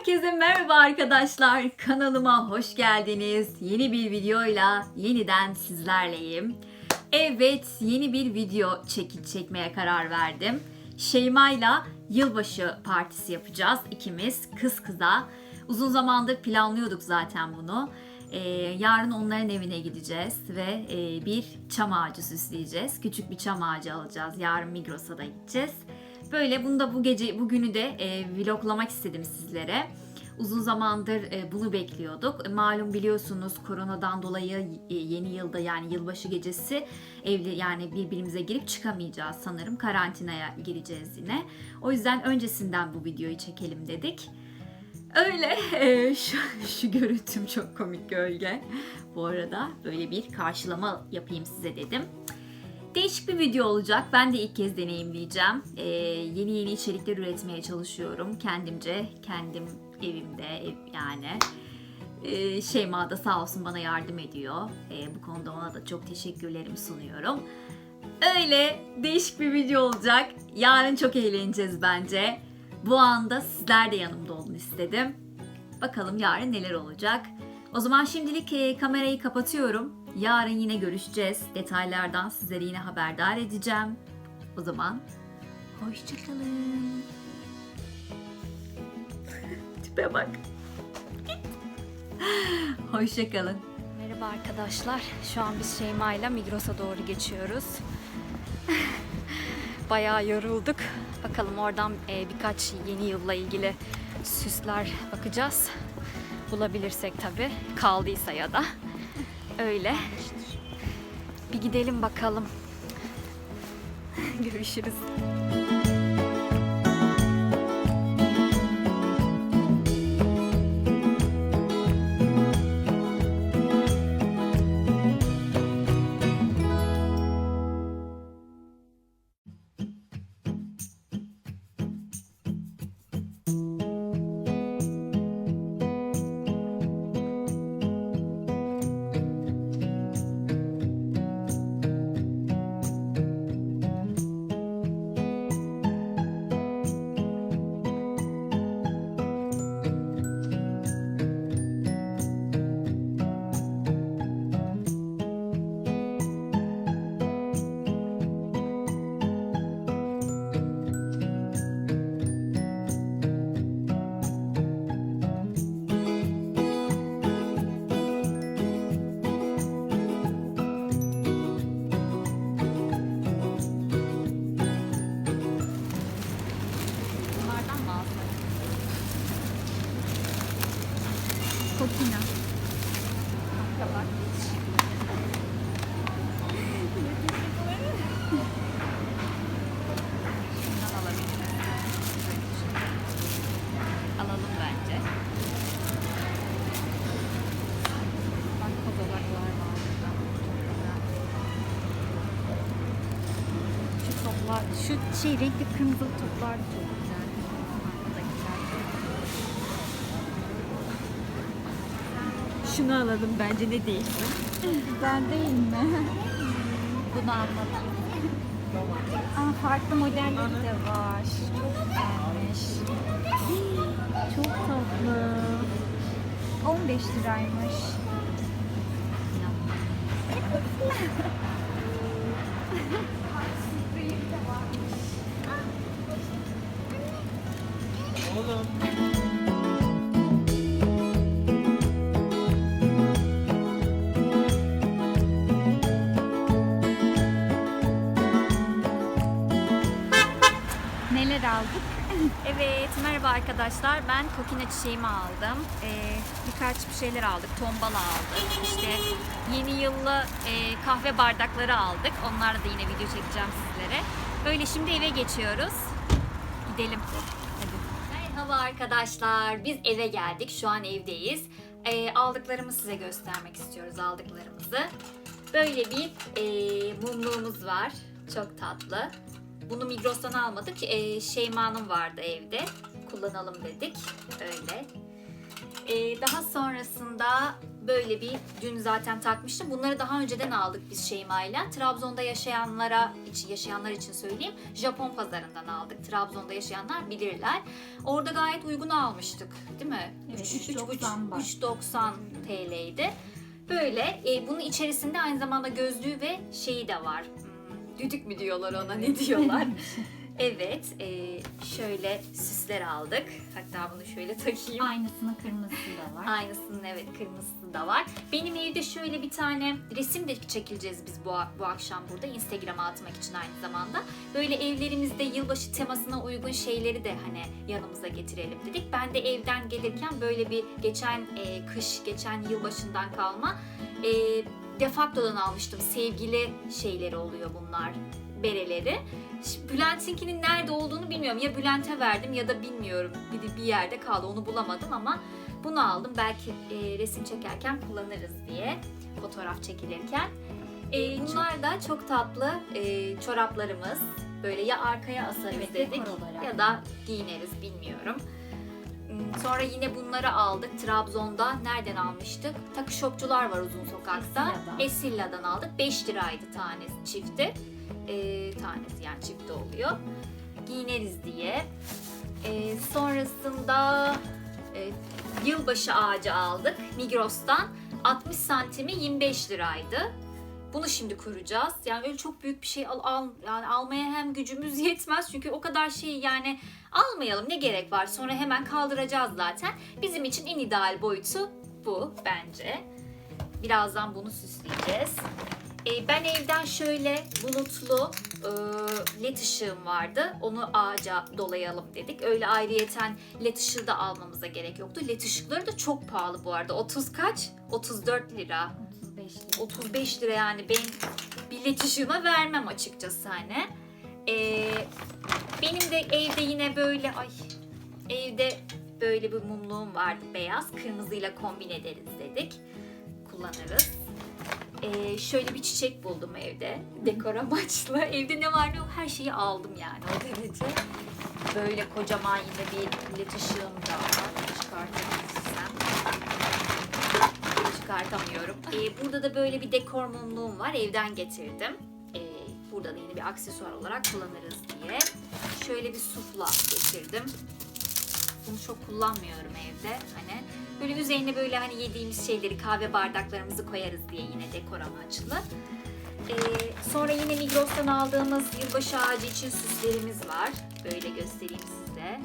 Herkese merhaba arkadaşlar. Kanalıma hoş geldiniz. Yeni bir videoyla yeniden sizlerleyim. Evet, yeni bir video çeki çekmeye karar verdim. Şeyma'yla yılbaşı partisi yapacağız ikimiz kız kıza. Uzun zamandır planlıyorduk zaten bunu. Ee, yarın onların evine gideceğiz ve e, bir çam ağacı süsleyeceğiz. Küçük bir çam ağacı alacağız. Yarın Migros'a da gideceğiz. Böyle bunu da bu gece bugünü de e, vloglamak istedim sizlere. Uzun zamandır e, bunu bekliyorduk. E, Malum biliyorsunuz koronadan dolayı e, yeni yılda yani yılbaşı gecesi evli yani birbirimize girip çıkamayacağız sanırım. Karantinaya gireceğiz yine. O yüzden öncesinden bu videoyu çekelim dedik. Öyle e, şu, şu görüntüm çok komik gölge. Bu arada böyle bir karşılama yapayım size dedim. Değişik bir video olacak. Ben de ilk kez deneyimleyeceğim. Ee, yeni yeni içerikler üretmeye çalışıyorum. Kendimce, kendim evimde ev, yani. Ee, Şeyma da sağ olsun bana yardım ediyor. Ee, bu konuda ona da çok teşekkürlerimi sunuyorum. Öyle değişik bir video olacak. Yarın çok eğleneceğiz bence. Bu anda sizler de yanımda olun istedim. Bakalım yarın neler olacak. O zaman şimdilik e, kamerayı kapatıyorum. Yarın yine görüşeceğiz. Detaylardan sizleri yine haberdar edeceğim. O zaman hoşçakalın. Tipe bak. hoşçakalın. Merhaba arkadaşlar. Şu an biz Şeyma ile Migros'a doğru geçiyoruz. Bayağı yorulduk. Bakalım oradan e, birkaç yeni yılla ilgili süsler bakacağız. Bulabilirsek tabii. Kaldıysa ya da. Öyle. Bir gidelim bakalım. Görüşürüz. Alalım bence. Bak kozalaklar var. Şu toplar, şu şey renkli kırmızı toplar çok güzel. Arkadakiler. Şunu alalım bence ne değil. Güzel değil mi? Bunu almalıyım. Aa, farklı modelleri de var. Çok güzelmiş. Çok tatlı. 15 liraymış. Neler Evet, merhaba arkadaşlar. Ben kokina çiçeğimi aldım. Ee, birkaç bir şeyler aldık. Tombala aldık. İşte yeni yıllı e, kahve bardakları aldık. Onlarla da yine video çekeceğim sizlere. Böyle şimdi eve geçiyoruz. Gidelim. Hadi. Merhaba arkadaşlar. Biz eve geldik. Şu an evdeyiz. Ee, aldıklarımı size göstermek istiyoruz. Aldıklarımızı. Böyle bir e, mumluğumuz var. Çok tatlı. Bunu Migros'tan almadık. Ee, Şeyma'nın vardı evde. Kullanalım dedik. Öyle. Ee, daha sonrasında böyle bir dün zaten takmıştım. Bunları daha önceden aldık biz Şeyma'yla. Trabzon'da yaşayanlara için yaşayanlar için söyleyeyim. Japon pazarından aldık. Trabzon'da yaşayanlar bilirler. Orada gayet uygun almıştık, değil mi? Evet, Üç- üç 3.90 buçuk- var. 3.90 TL'ydi. Böyle e, bunun içerisinde aynı zamanda gözlüğü ve şeyi de var. Düdük mü diyorlar ona ne diyorlar? evet e, şöyle süsler aldık. Hatta bunu şöyle takayım. Aynısının kırmızısı da var. Aynısının evet kırmızısı da var. Benim evde şöyle bir tane resim de çekileceğiz biz bu, bu akşam burada. Instagram'a atmak için aynı zamanda. Böyle evlerimizde yılbaşı temasına uygun şeyleri de hani yanımıza getirelim dedik. Ben de evden gelirken böyle bir geçen e, kış, geçen yılbaşından kalma e, Defacto'dan almıştım. Sevgili şeyleri oluyor bunlar bereleri. Şimdi Bülent'inkinin nerede olduğunu bilmiyorum. Ya Bülent'e verdim ya da bilmiyorum. Bir, bir yerde kaldı onu bulamadım ama bunu aldım. Belki e, resim çekerken kullanırız diye fotoğraf çekilirken. E, bunlar da çok tatlı e, çoraplarımız. Böyle ya arkaya asarız Evet, dedik ya da giyineriz bilmiyorum. Sonra yine bunları aldık. Trabzon'da nereden almıştık? Takı shopçular var uzun sokakta. Esilla'dan. Esilla'dan aldık. 5 liraydı tanesi çifti. Ee, tanesi yani çifti oluyor. Giyineriz diye. Ee, sonrasında e, yılbaşı ağacı aldık Migros'tan. 60 santimi 25 liraydı. Bunu şimdi kuracağız. Yani öyle çok büyük bir şey al, al yani almaya hem gücümüz yetmez çünkü o kadar şey yani almayalım ne gerek var. Sonra hemen kaldıracağız zaten. Bizim için en ideal boyutu bu bence. Birazdan bunu süsleyeceğiz. Ee, ben evden şöyle bulutlu e, led ışığım vardı. Onu ağaca dolayalım dedik. Öyle ayrıyeten led ışığı da almamıza gerek yoktu. Led ışıkları da çok pahalı bu arada. 30 kaç? 34 lira. 35 lira. 35 lira yani ben bir led ışığıma vermem açıkçası hani. Ee, benim de evde yine böyle ay evde böyle bir mumluğum vardı beyaz. Kırmızıyla kombin ederiz dedik. Kullanırız. Ee, şöyle bir çiçek buldum evde. Dekor amaçlı. Evde ne var ne yok her şeyi aldım yani o derece. Böyle kocaman yine bir led ışığım da var. Çıkartabilirsem çıkartamıyorum. Ee, burada da böyle bir dekor mumluğum var. Evden getirdim. Burada da yine bir aksesuar olarak kullanırız diye. Şöyle bir sufla getirdim. Bunu çok kullanmıyorum evde. Hani böyle üzerine böyle hani yediğimiz şeyleri kahve bardaklarımızı koyarız diye yine dekor amaçlı. Ee, sonra yine Migros'tan aldığımız yılbaşı ağacı için süslerimiz var. Böyle göstereyim size.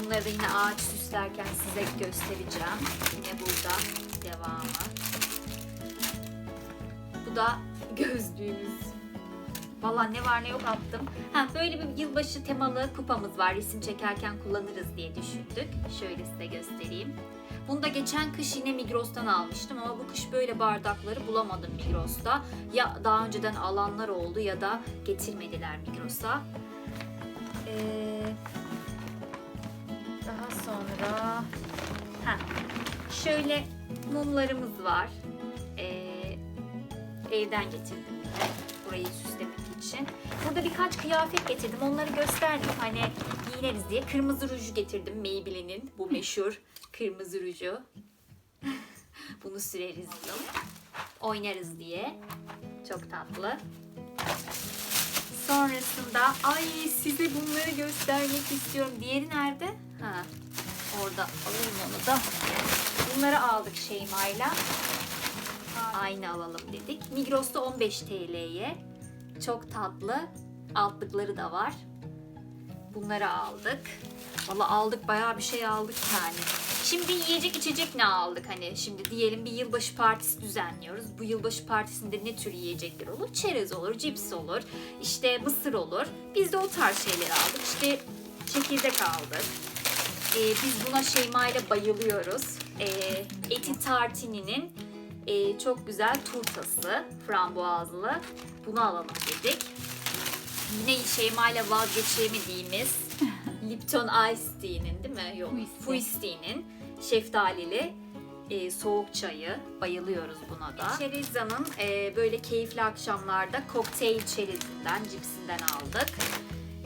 Bunları da yine ağaç süslerken size göstereceğim. Yine burada devamı. Bu da gözlüğümüz. Valla ne var ne yok attım. Ha, böyle bir yılbaşı temalı kupamız var. Resim çekerken kullanırız diye düşündük. Şöyle size göstereyim. Bunu da geçen kış yine Migros'tan almıştım ama bu kış böyle bardakları bulamadım Migros'ta. Ya daha önceden alanlar oldu ya da getirmediler Migros'a. Ee, daha sonra ha, şöyle mumlarımız var. Ee, evden getirdim burayı süslemek için. Burada birkaç kıyafet getirdim. Onları gösterdim hani giyineriz diye. Kırmızı ruju getirdim Maybelline'in bu meşhur kırmızı ruju. Bunu süreriz yıl. Oynarız diye. Çok tatlı. Sonrasında ay size bunları göstermek istiyorum. Diğeri nerede? Ha. Orada alayım onu da. Bunları aldık Şeyma'yla. Aynı alalım dedik. Migros'ta 15 TL'ye. Çok tatlı. Altlıkları da var. Bunları aldık. Valla aldık bayağı bir şey aldık yani. Şimdi yiyecek içecek ne aldık hani şimdi diyelim bir yılbaşı partisi düzenliyoruz. Bu yılbaşı partisinde ne tür yiyecekler olur? Çerez olur, cips olur, işte mısır olur. Biz de o tarz şeyler aldık. İşte çekirdek aldık. Ee, biz buna Şeyma ile bayılıyoruz. Ee, Eti Tartini'nin e, çok güzel turtası frambuazlı. Bunu alalım dedik. Yine Şeyma ile vazgeçemediğimiz Lipton Ice Tea'nin değil mi? Yok. Fuisti. Fuisti'nin şeftalili e, soğuk çayı. Bayılıyoruz buna da. Çereza'nın e, böyle keyifli akşamlarda kokteyl çerezinden, cipsinden aldık.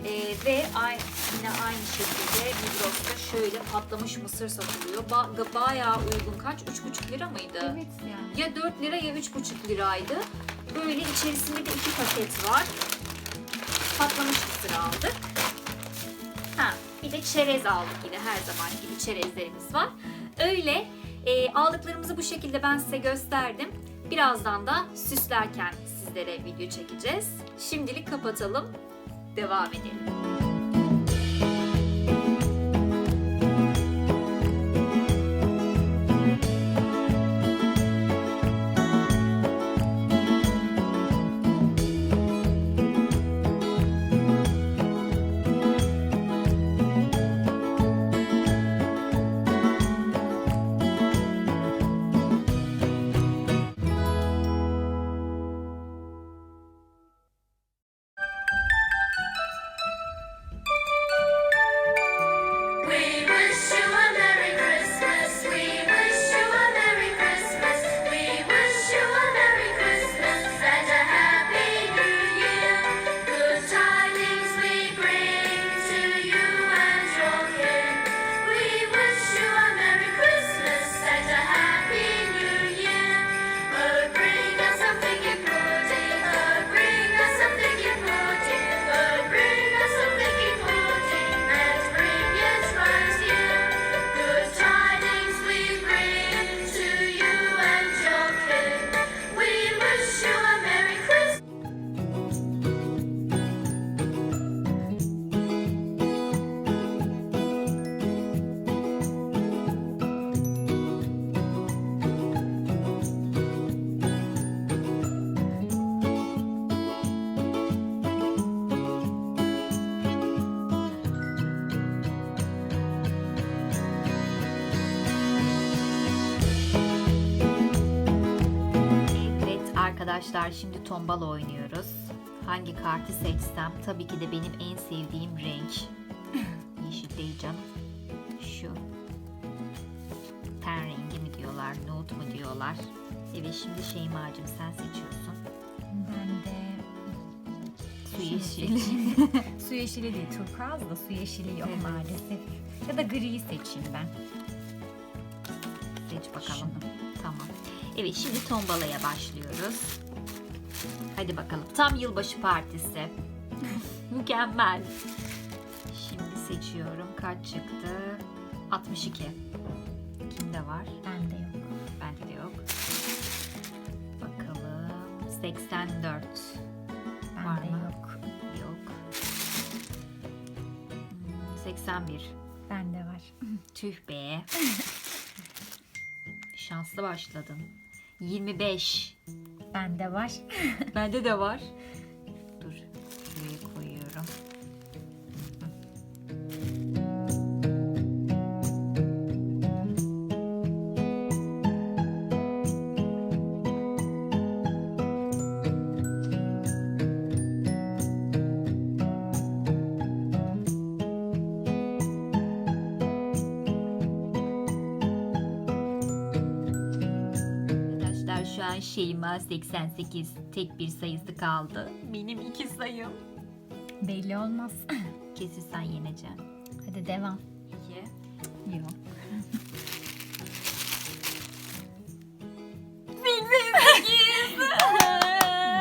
Ee, ve ay- yine aynı şekilde Migros'ta şöyle patlamış mısır satılıyor. Ba- bayağı uygun. Kaç? 3,5 lira mıydı? Evet yani. Ya 4 lira ya 3,5 liraydı. Böyle içerisinde de iki paket var. Patlamış mısır aldık. Ha, bir de çerez aldık yine her zaman gibi çerezlerimiz var. Öyle e, aldıklarımızı bu şekilde ben size gösterdim. Birazdan da süslerken sizlere video çekeceğiz. Şimdilik kapatalım. Devam edelim. Arkadaşlar şimdi tombala oynuyoruz. Hangi kartı seçsem tabii ki de benim en sevdiğim renk. Yeşil değil canım. Şu. Ten rengi mi diyorlar, nude mu diyorlar. Evet şimdi Şeyma'cığım sen seçiyorsun. Ben de Su yeşili. su yeşili değil, turkuaz da su yeşili yok Evet. maalesef. Ya da griyi seçeyim ben. Seç bakalım. Şunu. Evet şimdi tombalaya başlıyoruz. Hadi bakalım. Tam yılbaşı partisi. Mükemmel. Şimdi seçiyorum. Kaç çıktı? 62. Kimde var? Bende yok. Bende de yok. Bakalım. 84. Var Bende mı? yok. Yok. Hmm, 81. Bende var. Tüh be. Şanslı başladın. 25. Bende var. Bende de var. Dur. Şuraya koyuyorum. Şeyma 88 tek bir sayısı kaldı. Benim iki sayım. Belli olmaz. Kesin sen yeneceksin. Hadi devam. İyi. Yok.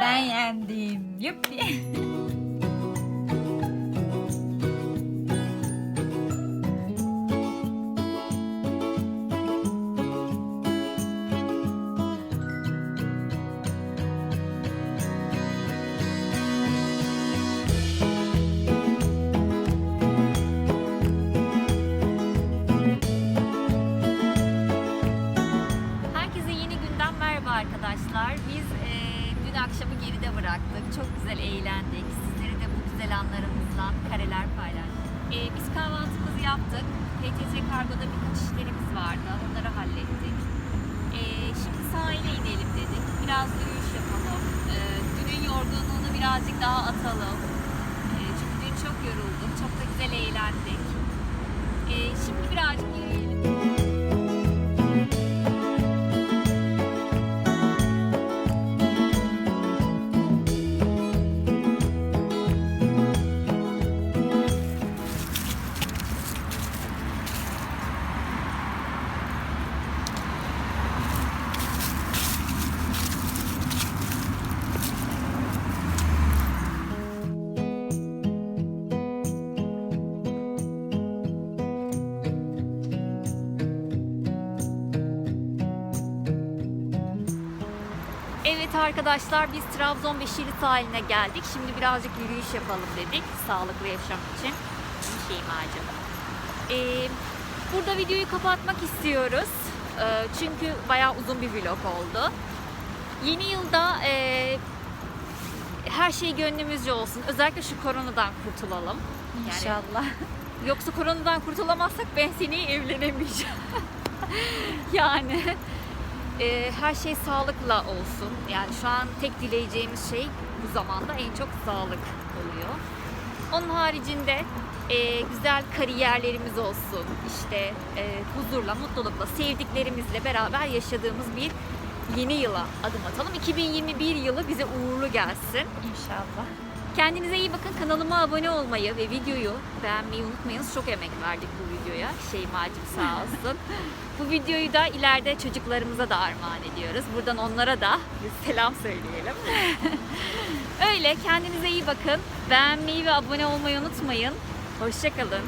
ben yendim. Yuppi. birazcık daha atalım. Eee, çünkü dün çok yorulduk. Çok da güzel eğlendik. Eee, şimdi birazcık yürüyelim. Arkadaşlar biz Trabzon Beşili sahiline geldik. Şimdi birazcık yürüyüş yapalım dedik sağlıklı yaşam için. Şeyma'cığım. Ee, burada videoyu kapatmak istiyoruz. Ee, çünkü bayağı uzun bir vlog oldu. Yeni yılda e, her şey gönlümüzce olsun. Özellikle şu koronadan kurtulalım. Yani İnşallah. Yoksa koronadan kurtulamazsak ben seni evlenemeyeceğim. yani e, her şey sağlıkla olsun. Yani şu an tek dileyeceğimiz şey bu zamanda en çok sağlık oluyor. Onun haricinde e, güzel kariyerlerimiz olsun. İşte e, huzurla, mutlulukla, sevdiklerimizle beraber yaşadığımız bir yeni yıla adım atalım. 2021 yılı bize uğurlu gelsin. İnşallah. Kendinize iyi bakın. Kanalıma abone olmayı ve videoyu beğenmeyi unutmayınız. Çok emek verdik bu videoya. Şeyma'cığım sağ olsun. bu videoyu da ileride çocuklarımıza da armağan ediyoruz. Buradan onlara da bir selam söyleyelim. Öyle kendinize iyi bakın. Beğenmeyi ve abone olmayı unutmayın. Hoşçakalın.